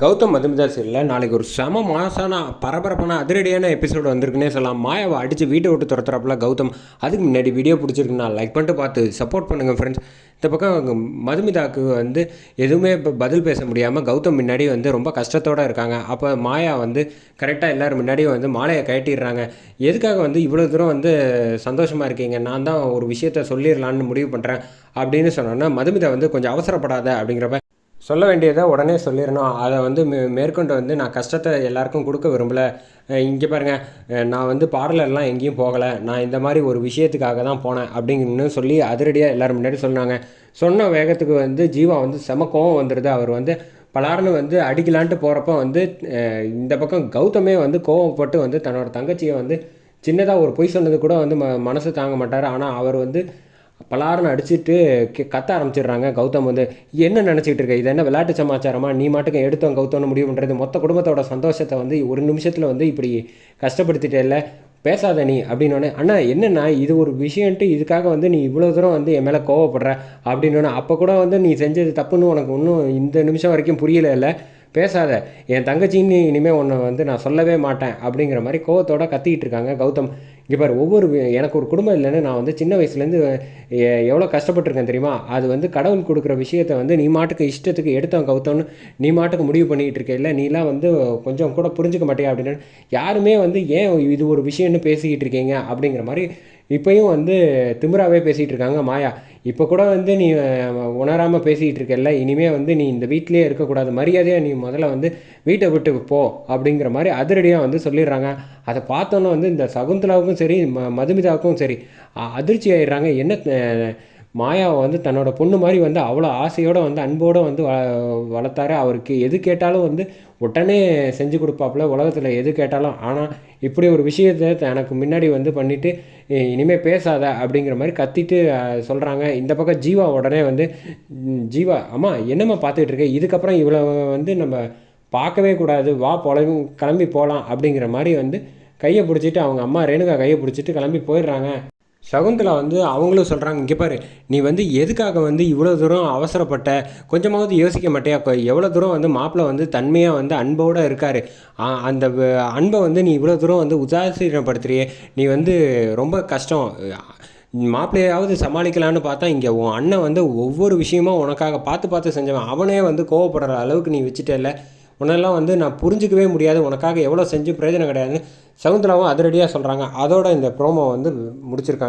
கௌதம் மதுமிதா சீரியலில் நாளைக்கு ஒரு செம மாசான பரபரப்பான அதிரடியான எபிசோடு வந்திருக்குன்னே சொல்லலாம். மாயாவை அடித்து வீட்டை விட்டு துரத்துறப்பில் கௌதம். அதுக்கு முன்னாடி வீடியோ பிடிச்சிருக்குண்ணா லைக் பண்ணிட்டு பார்த்து சப்போர்ட் பண்ணுங்கள் ஃப்ரெண்ட்ஸ் இந்த பக்கம் மதுமிதாக்கு வந்து எதுவுமே இப்போ பதில் பேச முடியாமல் கௌதம் முன்னாடி வந்து ரொம்ப கஷ்டத்தோடு இருக்காங்க. அப்போ மாயா வந்து கரெக்டாக எல்லோரும் முன்னாடியும் வந்து மாலையை கட்டிடுறாங்க எதுக்காக வந்து இவ்வளோ தூரம் வந்து சந்தோஷமாக இருக்கீங்க? நான் தான் ஒரு விஷயத்த சொல்லிடலான்னு முடிவு பண்ணுறேன் அப்படின்னு சொன்னோன்னா மதுமிதா வந்து கொஞ்சம் அவசரப்படாத அப்படிங்கிறப்ப சொல்ல வேண்டியதை உடனே சொல்லிடணும். அதை வந்து மே மேற்கொண்டு வந்து நான் கஷ்டத்தை எல்லாருக்கும் கொடுக்க விரும்பலை. இங்கே பாருங்கள் நான் வந்து பார்லர்லாம் எங்கேயும் போகலை. நான் இந்த மாதிரி ஒரு விஷயத்துக்காக தான் போனேன் அப்படின்னு சொல்லி அதிரடியாக எல்லோரும் முன்னாடி சொன்னாங்க. சொன்ன வேகத்துக்கு வந்து ஜீவா வந்து செம கோவம் வந்துடுது அவர் வந்து பலார்னு வந்து அடிக்கலான்ட்டு போகிறப்ப வந்து இந்த பக்கம் கௌதமே வந்து கோவப்பட்டு வந்து தன்னோட தங்கச்சியை வந்து சின்னதாக ஒரு பொய் சொன்னது கூட வந்து ம மனசு தாங்க மாட்டார். ஆனால் அவர் வந்து பலாருன்னு அடிச்சுட்டு கத்த ஆரம்பிச்சிடுறாங்க. கௌதம் வந்து என்ன நினச்சிட்டு இருக்க? இது என்ன விளையாட்டு சமாச்சாரமா? நீ மாட்டுக்கு எடுத்தோம் கௌதம்னு முடிவு பண்ணுறது மொத்த குடும்பத்தோட சந்தோஷத்தை வந்து ஒரு நிமிஷத்தில் வந்து இப்படி கஷ்டப்படுத்திட்டே இல்லை. பேசாத நீ அப்படின்னோடனே அண்ணா என்னண்ணா? இது ஒரு விஷயன்ட்டு இதுக்காக வந்து நீ இவ்வளோ தூரம் வந்து என் மேலே கோவப்படுற? அப்படின்னோடனே அப்போ கூட வந்து நீ செஞ்சது தப்புன்னு உனக்கு இன்னும் இந்த நிமிஷம் வரைக்கும் புரியல இல்லை. பேசாத. என் தங்கச்சின்னு இனிமேல் உன்னை வந்து நான் சொல்லவே மாட்டேன். அப்படிங்கிற மாதிரி கோவத்தோட கத்திக்கிட்டு இருக்காங்க கௌதம். இங்கே பாரு ஒவ்வொரு எனக்கு ஒரு குடும்பம் இல்லைன்னு நான் வந்து சின்ன வயசுலேருந்து எவ்வளோ கஷ்டப்பட்டிருக்கேன் தெரியுமா? அது வந்து கடவுள் கொடுக்குற விஷயத்தை வந்து நீ மாட்டுக்கு இஷ்டத்துக்கு எடுத்தவன் கவுத்தோன்னு நீ மாட்டுக்கு முடிவு பண்ணிக்கிட்டு இருக்க இல்லை நீலாம் வந்து கொஞ்சம் கூட புரிஞ்சுக்க மாட்டியா அப்படின்னு யாருமே வந்து ஏன் இது ஒரு விஷயம்னு பேசிக்கிட்டு இருக்கீங்க அப்படிங்கிற மாதிரி இப்போயும் வந்து திமிராவே பேசிகிட்டு இருக்காங்க மாயா. இப்போ கூட வந்து நீ உணராமல் பேசிக்கிட்டு இருக்கல இனிமேல் வந்து நீ இந்த வீட்டிலேயே இருக்கக்கூடாது மரியாதையாக நீ முதல்ல வந்து வீட்டை விட்டு போ அப்படிங்கிற மாதிரி அதிரடியாக வந்து சொல்லிடுறாங்க. அதை பார்த்தோன்னே வந்து இந்த சகுந்தலாவுக்கும் சரி ம மதுமிதாவுக்கும் சரி அதிர்ச்சி ஆயிடுறாங்க. என்ன மாயாவை வந்து தன்னோட பொண்ணு மாதிரி வந்து அவ்வளோ ஆசையோடு வந்து அன்போடு வந்து வ வளர்த்தாரு. அவருக்கு எது கேட்டாலும் வந்து உடனே செஞ்சு கொடுப்பாப்புல உலகத்தில் எது கேட்டாலும். ஆனால் இப்படி ஒரு விஷயத்தை எனக்கு முன்னாடி வந்து பண்ணிவிட்டு இனிமேல் பேசாத அப்படிங்கிற மாதிரி கத்திட்டு சொல்கிறாங்க இந்த பக்கம் ஜீவா உடனே வந்து ஜீவா அம்மா என்னம்மா பார்த்துக்கிட்டு இருக்க? இதுக்கப்புறம் இவ்வளோ வந்து நம்ம பார்க்கவே கூடாது. வா போல கிளம்பி போகலாம் அப்படிங்கிற மாதிரி வந்து கையை பிடிச்சிட்டு அவங்க அம்மா ரேணுகா கையை பிடிச்சிட்டு கிளம்பி போயிடுறாங்க. சகுந்தலா வந்து அவங்களும் சொல்கிறாங்க இங்கே பாரு நீ வந்து எதுக்காக வந்து இவ்வளோ தூரம் அவசரப்பட்ட? கொஞ்சமாவது யோசிக்க மாட்டியா? எவ்வளோ தூரம் வந்து மாப்பிள்ளை வந்து தன்மையாக வந்து அன்போடு இருக்கார். அந்த அன்பை வந்து நீ இவ்வளோ தூரம் வந்து உதாசீனப்படுத்துறியே. நீ வந்து ரொம்ப கஷ்டம். மாப்பிள்ளையாவது சமாளிக்கலான்னு பார்த்தா இங்கே உன் அண்ணன் வந்து ஒவ்வொரு விஷயமும் உனக்காக பார்த்து பார்த்து செஞ்சவன். அவனே வந்து கோவப்படுற அளவுக்கு நீ வச்சுட்டல உன்னெல்லாம் வந்து நான் புரிஞ்சிக்கவே முடியாது. உனக்காக எவ்வளோ செஞ்சு பிரயோஜனம் கிடையாதுன்னு சகுந்தலாவும் அதிரடியாக சொல்கிறாங்க அதோட இந்த ப்ரோமோ வந்து முடிச்சிருக்காங்க.